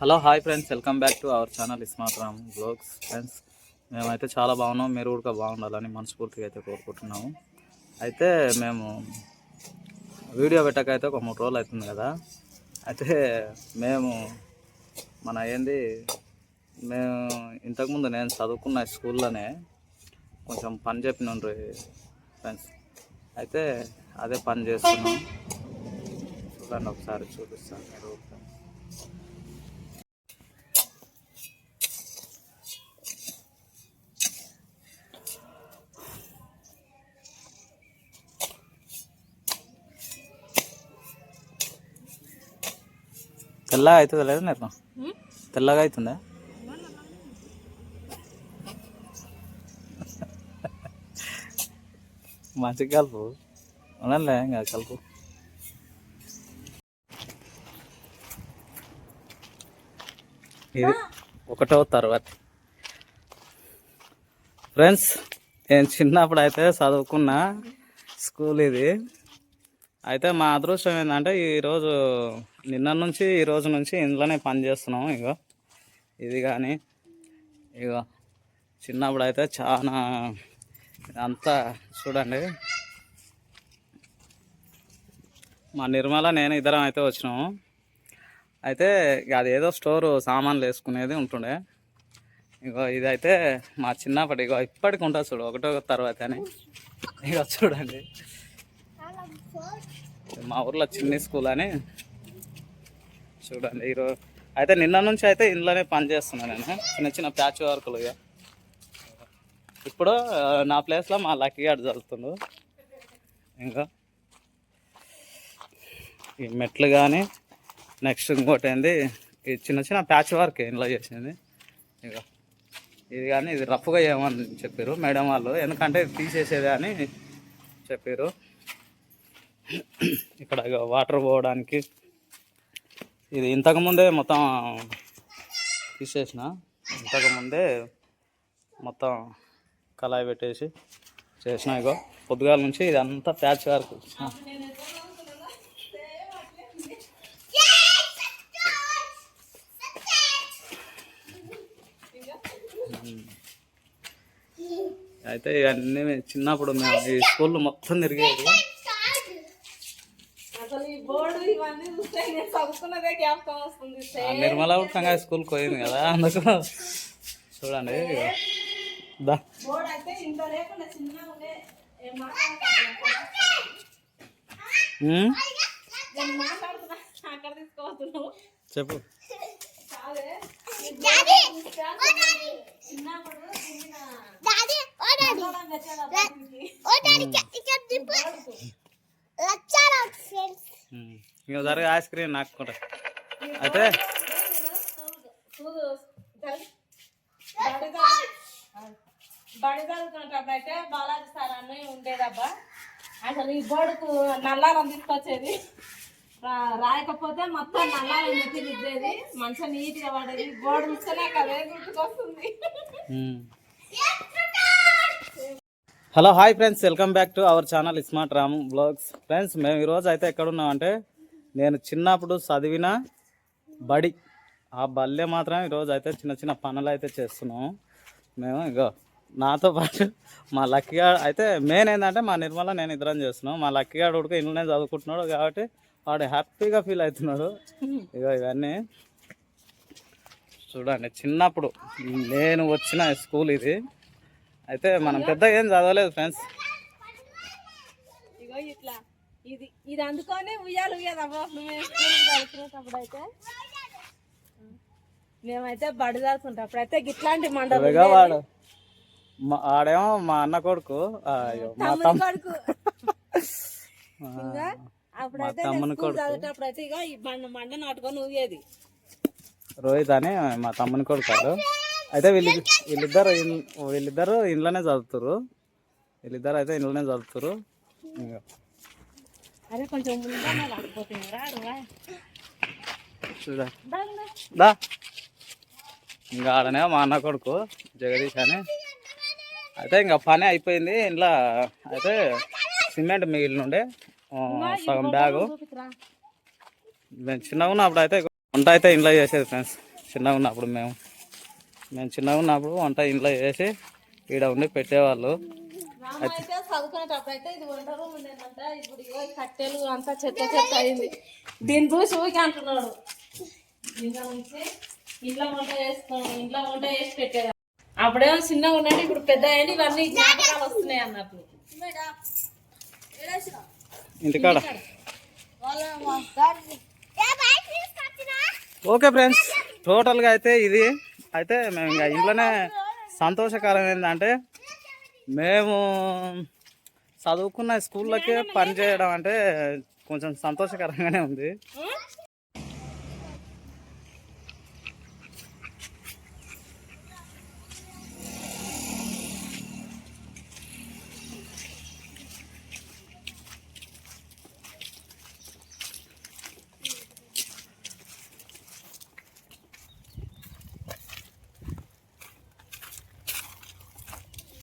Hello hi friends. Welcome back to our channel ఇస్మాత్రామ్ blogs. Friends మేమైతే చాలా బాగున్నాం. మీరు కూడా బాగుండాలని మనస్ఫూర్తిగా అయితే కోరుకుంటున్నాము. అయితే మేము వీడియో పెట్టకైతే ఒక మూడు రోజులు అవుతుంది కదా. అయితే మేము మన ఏంది మేము ఇంతకుముందు నేను చదువుకున్న స్కూల్లోనే కొంచెం పని చెప్పినండ్రి ఫ్రెండ్స్. అయితే అదే పని చేస్తున్నాం. చూడండి ఒకసారి చూపిస్తాను. మీరు తెల్లగా అవుతుందా లేదా నేను తెల్లగా అవుతుందా? మంచిగా కలుపు. అవునంలే ఇంకా కలుపు. ఇది ఒకటో తర్వాత ఫ్రెండ్స్ నేను చిన్నప్పుడు అయితే చదువుకున్న స్కూల్ ఇది. అయితే మా అదృష్టం ఏంటంటే ఈరోజు నిన్న నుంచి ఈ రోజు నుంచి ఇంట్లోనే పని చేస్తున్నాం ఇగో. ఇది కానీ ఇగో. చిన్నప్పుడు అయితే చాలా అంతా చూడండి. మా నిర్మల నేను ఇద్దరం అయితే వచ్చినాము. అయితే ఇక అది ఏదో స్టోరు సామాన్లు వేసుకునేది ఉంటుండే. ఇగో ఇదైతే మా చిన్నప్పటి ఇగో ఇప్పటికి ఉంటుంది చూడు ఒకటో తర్వాత అని. ఇక చూడండి. మా ఊర్లో చిన్ని స్కూల్ అని. చూడండి ఈరోజు అయితే నిన్న నుంచి అయితే ఇంట్లోనే పని చేస్తున్నాను నేను. చిన్న చిన్న ప్యాచ్ వర్కులు ఇక ఇప్పుడు నా ప్లేస్లో మా లక్కీ గారు చదువుతుండు. ఇంకా ఈ మెట్లు కానీ నెక్స్ట్ ఇంకోటి ఏంది ఈ చిన్న చిన్న ప్యాచ్ వర్క్ ఇంట్లో చేసింది. ఇక ఇది కానీ ఇది రఫ్గా చేయమని చెప్పారు మేడం వాళ్ళు. ఎందుకంటే తీసేసేది అని చెప్పారు ఇక్కడ ఇగో వాటర్ పోవడానికి. ఇది ఇంతకుముందే మొత్తం తీసేసిన. ఇంతకుముందే మొత్తం కళాయి పెట్టేసి చేసిన ఇగో. పొద్దుగాల నుంచి ఇదంతా ప్యాచ్ వర్క్. అయితే ఇవన్నీ చిన్నప్పుడు మేము ఈ స్కూల్లో మొత్తం తిరిగేది. అసలు ఈ బోర్డు ఇవన్నీ చూస్తే నేను చదువుకున్నదే జ్ఞాపకం వస్తుంది. నిర్మల ఉట్టంగా స్కూల్కి పోయింది కదా అందుకు చూడండి. బోర్డు అయితే ఇంత లేకుండా ఉండే చెప్పు. చిన్న నల్లగా వచ్చేది బయటికి. బోర్డుకు. ఉమ్. ఇంకో జరగ ఐస్ క్రీమ్ నాకుంటా అయితే చూడు తల్లి. బడి చదువు- బడి చదువుకునేటప్పుడు అయితే బాలాజీ సార్ అన్నీ ఉండేదబ్బా అసలు ఈ బోర్డుకు నల్లారం తీసుకొచ్చేది రాయకపోతే మొత్తం నల్లారం నెత్తి రుద్దేది మంచిగా నీట్గా పడేది బోర్డు చూస్తేనే కదే గుర్తుకొస్తుంది. Hello hi friends. Welcome back to our channel smart Ram blogs. Friends మేము ఈరోజు అయితే ఎక్కడున్నామంటే నేను చిన్నప్పుడు చదివిన బడి. ఆ బల్లె మాత్రం ఈరోజు అయితే చిన్న చిన్న పనులు అయితే చేస్తున్నాము. మేము ఇగో నాతో పాటు మా లక్కీగాడు అయితే మెయిన్ ఏంటంటే మా నిర్మల నేను ఇద్దరం చేస్తున్నాం. మా లక్కీగాడు ఉడక ఇంట్లోనే చదువుకుంటున్నాడు కాబట్టి వాడు హ్యాపీగా ఫీల్ అవుతున్నాడు. ఇగో ఇవన్నీ. చూడండి చిన్నప్పుడు నేను వచ్చిన స్కూల్ ఇది. అయితే మనం పెద్ద ఏం చదవలేదు ఫ్రెండ్స్ ఇగో ఇట్లా. ఇది ఇది అందుకొని ఉయ్యాలు ఉయ్యదబ్బా మేము స్కూల్కి చదువుకునేటప్పుడు అయితే. మేమైతే బడి చదువుకుంటప్పుడు అయితే ఇట్లాంటి మండలం వాడు. మా ఆడేమో మా అన్న కొడుకు కొడుకు. అప్పుడైతే నేను తమ్ముని స్కూల్ చదివేటప్పుడు అయితే ఇక ఈ బండ మండ నాటుకొని ఊగేది. రోహిత్ అని మా తమ్ముని కొడుకు. అయితే వీళ్ళు వీళ్ళిద్దరు వీళ్ళిద్దరు ఇంట్లోనే చదువుతారు వీళ్ళిద్దరు అయితే ఇంట్లోనే చదువుతారు ఇంకా దా, ఇంకా ఆడనే మా అన్న కొడుకు జగదీష్ అని. అయితే ఇంకా పని అయిపోయింది. ఇంట్లో అయితే సిమెంట్ మిగిలిన ఉండే ఆ, సగం బ్యాగు. మేము చిన్నగా ఉన్నప్పుడు అయితే వంట అయితే ఇంట్లో చేసేది ఫ్రెండ్స్. చిన్నగా ఉన్నప్పుడు మేము. మేము చిన్నగా ఉన్నప్పుడు వంట ఇంట్లో చేసి ఈడ ఉండి పెట్టేవాళ్ళు. రామ అయితే చదువుకునేటప్పుడు అయితే ఇది వంట రూమ్ ఉండేదంట ఇప్పుడు ఇగో ఈ కట్టెలు అంతా చెత్త చెత్త అయింది. దీన్ని చూసి ఊరికి అంటున్నాడు. ఇంట్లో వంట ఇంట్లో వంట చేసి పెట్టేదా? అప్పుడేమో చిన్నగా ఉన్నాడు ఇప్పుడు పెద్ద అయ్యండి ఇవన్నీ జ్ఞాపకాలు వస్తున్నాయి అన్నట్లు ఇంటికాడ. ఓకే ఫ్రెండ్స్ టోటల్గా అయితే ఇది అయితే మేము ఇంకా ఇంట్లోనే సంతోషకరం ఏంటంటే మేము చదువుకున్న స్కూళ్ళకే పని చేయడం అంటే కొంచెం సంతోషకరంగానే ఉంది.